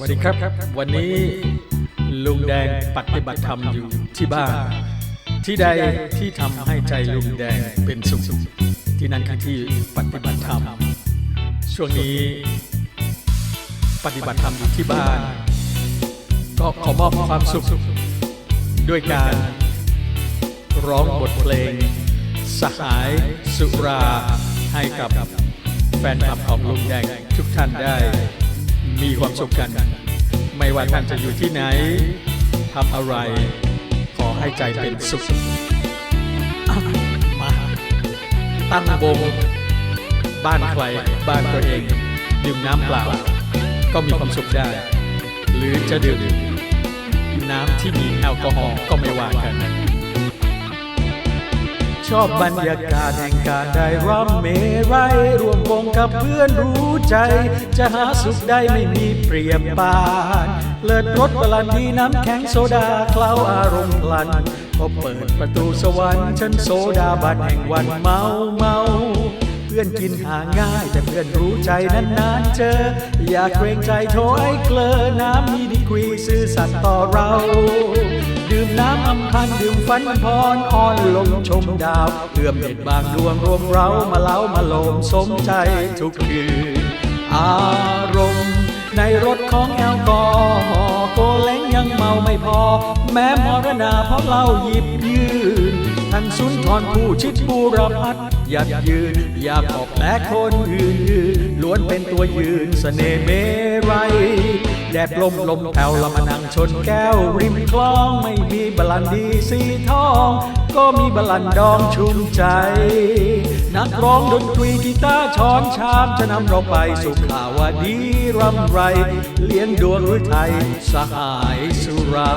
วัสดีครับ วันนี้ลุงแดงปฏิบัติธรรมอยู่ที่บ้าน ที่ใดที่ทำให้ใจลุงแดงเป็นสุขที่นั่นคือที่ปฏิบัติธรรม ช่วงนี้ ปฏิบัติธรรมอยู่ที่บ้าน ก็ขอมอบความสุข ด้วยการร้องบทเพลง สหายสุราให้กับแฟนคลับของลุงแดงทุกท่านได้ มีความสุขกัน ไม่ว่าท่านจะอยู่ที่ไหนทำอะไร ขอให้ใจเป็นสุขมาตั้งวงบ้านใครบ้านตัวเอง ดื่มน้ำเปล่า ก็มีความสุขได้ หรือจะดื่มน้ำที่มีแอลกอฮอล์ก็ไม่ว่ากัน อบบรรยากาศแห่งการได้ร่ำเมรัยรวมวงกับเพื่อนรู้ใจ จะหาสุขได้ไม่มีเปรียบปานเลิศรสบลันดีน้ำแข็งโซดาเคล้าอารมณ์พลันก็เปิดประตูสวรรค์ฉันโซดาบันแห่งวันเมาเมาเพื่อนกินหาง่ายแต่เพื่อนรู้ใจนานๆเจอ อยากเกรงใจโทรให้เกลอน้ำมีดีกรีซื่อสัตย์ต่อเรา มน้ำอำพันดื่มฟันพรอ่อนลมชมดาวเอื้อมเด็ดบางดวงรวมเรามาเล้ามาโลมสมใจทุกคืน อารมณ์ ในรถของแอลกอฮอล์โกเล้งยังเมาไม่พอ แม้มรณาเพราะเหล้าหยิบยืน ท่านสุนทรผู้ชิดบูรพัฒน์ยัดยืน อยากออกแลคนอื่นยืนล้วนเป็นตัวยืนเสน่ห์เมรัยแดดลมลมแผ่วละมานั่งชนแก้วริมคลองไม่มีบลันดีสีทอง ก็มีบลันดองชุ่มใจ นักร้องดนตรีกีตาร์ช้อนชามจะนำเราไปสู่ข่าวดีรำไร เลี้ยงดวงหรือไทยสหายสุรา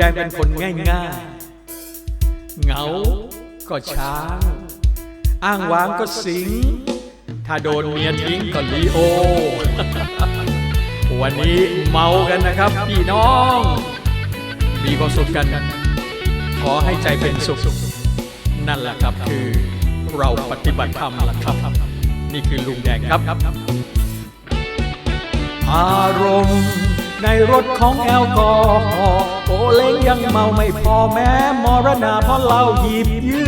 แดงเป็นคนง่ายๆ เหงา ก็ช้าง อ้างว้างก็สิง ถ้าโดนเมียทิ้งก็ลีโอ วันนี้เมากันนะครับพี่น้อง มีความสุขกัน ขอให้ใจเป็นสุข นั่นแหละครับคือเราปฏิบัติธรรมละครับ นี่คือลุงแดงครับ อารมณ์ในรถของแอลกอฮอล์ เล้งยังเมาไม่พอแม้มรณาเพราะเหล้าหยิบยื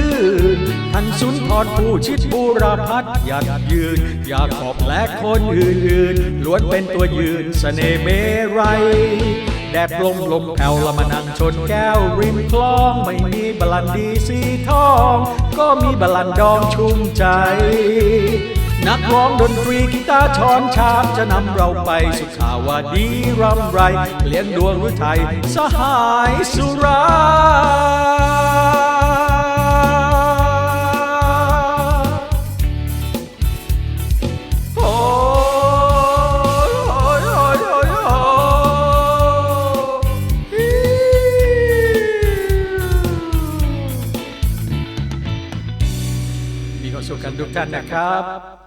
นท่านสุนทรผู้ชิดบูรพัฒน์ยัดยืน อยากขอบและคนอื่นๆล้วนเป็นตัวยืนเสน่ห์เมรัยแดดลมลมแผ่วละมานังชนแก้วริมคลอง ไม่มีบลันดีสีทอง ก็มีบลันดองชุ่มใจ ร้องดนตรีกีตาร์ช้อนชามจะนำเราไปสุขาวาดีรำไร เลี้ยงดวงหรือไทยสหายสุราโอ้ยโอ้ยโอ้ยโอ้ยโอ้ยมีความสุขกันทุกท่านนะครับ